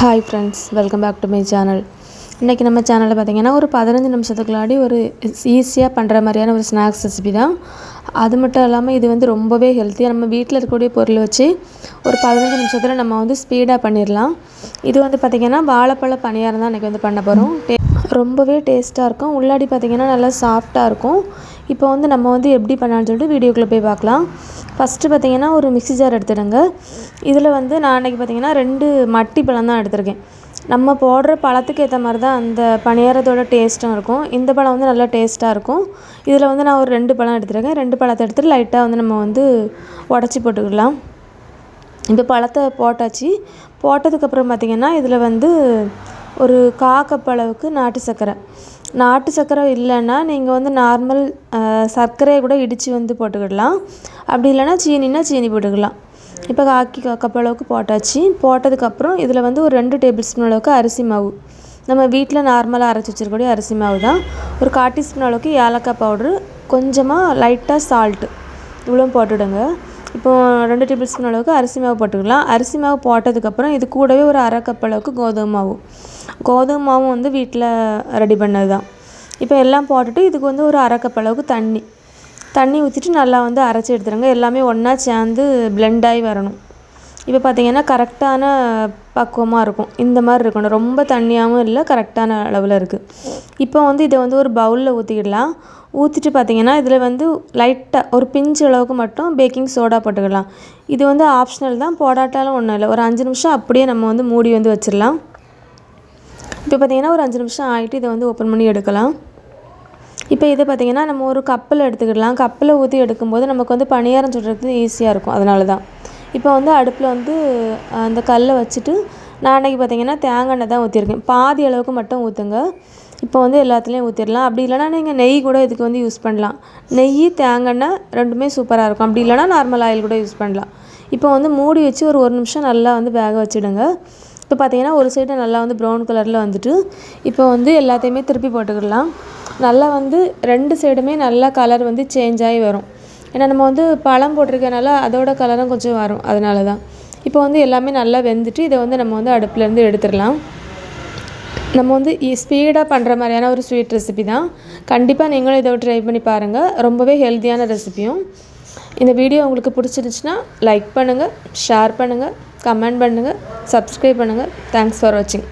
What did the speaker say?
Hi friends welcome back to my channel இன்றைக்கி நம்ம சேனலில் பார்த்தீங்கன்னா ஒரு பதினஞ்சு நிமிஷத்துக்குள்ளாடி ஒரு ஈஸியாக பண்ணுற மாதிரியான ஒரு ஸ்நாக்ஸ் ரெசிபி தான். அது மட்டும் இல்லாமல் இது வந்து ரொம்பவே ஹெல்த்தியாக நம்ம வீட்டில் இருக்கக்கூடிய பொருள் வச்சு ஒரு பதினஞ்சு நிமிஷத்தில் நம்ம வந்து ஸ்பீடாக பண்ணிடலாம் இது வந்து பார்த்திங்கன்னா வாழைப்பழ பணியாரம் தான் இன்றைக்கி வந்து பண்ண போகிறோம் ரொம்பவே டேஸ்ட்டாக இருக்கும். உள்ளாடி பார்த்திங்கன்னா நல்லா சாஃப்டாக இருக்கும். இப்போ வந்து நம்ம வந்து எப்படி பண்ணலான்னு சொல்லிட்டு வீடியோக்குள்ளே போய் பார்க்கலாம் ஃபஸ்ட்டு பார்த்திங்கன்னா ஒரு மிக்சி ஜார் எடுத்துடுங்க. இதில் வந்து நான் அன்றைக்கி பார்த்திங்கன்னா ரெண்டு மட்டி பழம் தான் எடுத்திருக்கேன். நம்ம போடுற பழத்துக்கு ஏற்ற மாதிரி தான் அந்த பணியாரத்தோட டேஸ்ட்டும் இருக்கும். இந்த பழம் வந்து நல்லா டேஸ்ட்டாக இருக்கும். இதில் வந்து நான் ஒரு ரெண்டு பழம் எடுத்துருக்கேன். ரெண்டு பழத்தை எடுத்துகிட்டு லைட்டாக வந்து நம்ம வந்து உடச்சி போட்டுக்கலாம். இப்போ பழத்தை போட்டாச்சு. போட்டதுக்கப்புறம் பார்த்திங்கன்னா இதில் வந்து ஒரு கா கப் அளவுக்கு நாட்டு சர்க்கரை நாட்டு சர்க்கரை இல்லைன்னா நீங்கள் வந்து நார்மல் சர்க்கரையை கூட இடித்து வந்து போட்டுக்கிடலாம். அப்படி இல்லைன்னா சீனினா சீனி போட்டுக்கலாம். இப்போ காக்கி கப் அளவுக்கு போட்டாச்சு போட்டதுக்கப்புறம் இதில் வந்து ஒரு ரெண்டு டேபிள் ஸ்பூன் அளவுக்கு அரிசி மாவு. நம்ம வீட்டில் நார்மலாக அரைச்சி வச்சிருக்கக்கூடிய அரிசி மாவு தான். ஒரு கால் டீஸ்பூன் அளவுக்கு ஏலக்காய் பவுட்ரு கொஞ்சமாக லைட்டாக சால்ட்டு இவ்வளோ போட்டுவிடுங்க இப்போது ரெண்டு டேபிள் ஸ்பூன் அளவுக்கு அரிசி மாவு போட்டுக்கலாம். அரிசி மாவு போட்டதுக்கப்புறம் இது கூடவே ஒரு அரை கப் அளவுக்கு கோதுமை மாவு. கோதுமை மாவும் வந்து வீட்டில் ரெடி பண்ணது தான் இப்போ எல்லாம் போட்டுட்டு இதுக்கு வந்து ஒரு அரை கப் அளவுக்கு தண்ணி. தண்ணி ஊற்றிட்டு நல்லா வந்து அரைச்சி எடுத்துருங்க. எல்லாமே ஒன்றா சேர்ந்து பிளெண்ட் ஆகி வரணும். இப்போ பார்த்திங்கன்னா கரெக்டான பக்குவமாக இருக்கும். இந்த மாதிரி இருக்கணும். ரொம்ப தண்ணியாகவும் இல்லை கரெக்டான அளவில் இருக்குது இப்போ வந்து இதை வந்து ஒரு பவுலில் ஊற்றிக்கிடலாம் ஊற்றிட்டு பார்த்தீங்கன்னா இதில் வந்து லைட்டாக ஒரு பிஞ்சு அளவுக்கு மட்டும் பேக்கிங் சோடா போட்டுக்கலாம். இது வந்து ஆப்ஷனல் தான் போடாட்டாலும் ஒன்றும் இல்லை. ஒரு அஞ்சு நிமிஷம் அப்படியே நம்ம வந்து மூடி வந்து வச்சிடலாம். இப்போ பார்த்திங்கன்னா ஒரு அஞ்சு நிமிஷம் ஆகிட்டு இதை வந்து ஓப்பன் பண்ணி எடுக்கலாம். இப்போ இதை பார்த்திங்கன்னா நம்ம ஒரு கப்பில் எடுத்துக்கிடலாம். கப்பில் ஊற்றி எடுக்கும்போது நமக்கு வந்து பணியாரம் சுடுறது ஈஸியாக இருக்கும். அதனால தான். இப்போ வந்து அடுப்பில் வந்து அந்த கல்லை வச்சுட்டு நான் அன்றைக்கி பார்த்திங்கன்னா தேங்காய் எண்ணெய் தான் ஊற்றிருக்கேன் பாதி அளவுக்கு மட்டும் ஊற்றுங்க இப்போ வந்து எல்லாத்துலேயும் ஊற்றிடலாம் அப்படி இல்லைனா நீங்கள் நெய் கூட இதுக்கு வந்து யூஸ் பண்ணலாம். நெய் தேங்காய் எண்ணெய் ரெண்டுமே சூப்பராக இருக்கும். அப்படி இல்லைனா நார்மல் ஆயில் கூட யூஸ் பண்ணலாம். இப்போ வந்து மூடி வச்சு ஒரு ஒரு நிமிஷம் நல்லா வந்து வேக வச்சுடுங்க. இப்போ பார்த்தீங்கன்னா ஒரு சைடு நல்லா வந்து ப்ரௌன் கலரில் வந்துட்டு இப்போ வந்து எல்லாத்தையுமே திருப்பி போட்டுக்கிடலாம். நல்லா வந்து ரெண்டு சைடுமே நல்லா கலர் வந்து சேஞ்ச் ஆகி வரும். ஏன்னா நம்ம வந்து பழம் போட்டிருக்கனால அதோட கலரும் கொஞ்சம் வரும். அதனால தான் இப்போ வந்து எல்லாமே நல்லா வெந்துட்டு இதை வந்து நம்ம வந்து அடுப்புலேருந்து எடுத்துடலாம். நம்ம வந்து ஸ்பீடாக பண்ணுற மாதிரியான ஒரு ஸ்வீட் ரெசிபி தான். கண்டிப்பாக நீங்களும் இதை ட்ரை பண்ணி பாருங்கள் ரொம்பவே ஹெல்த்தியான ரெசிபியும் இந்த வீடியோ உங்களுக்கு பிடிச்சிருந்துச்சுன்னா லைக் பண்ணுங்கள் ஷேர் பண்ணுங்கள் கமெண்ட் பண்ணுங்கள் சப்ஸ்கிரைப் பண்ணுங்கள் தேங்க்ஸ் ஃபார் வாட்சிங்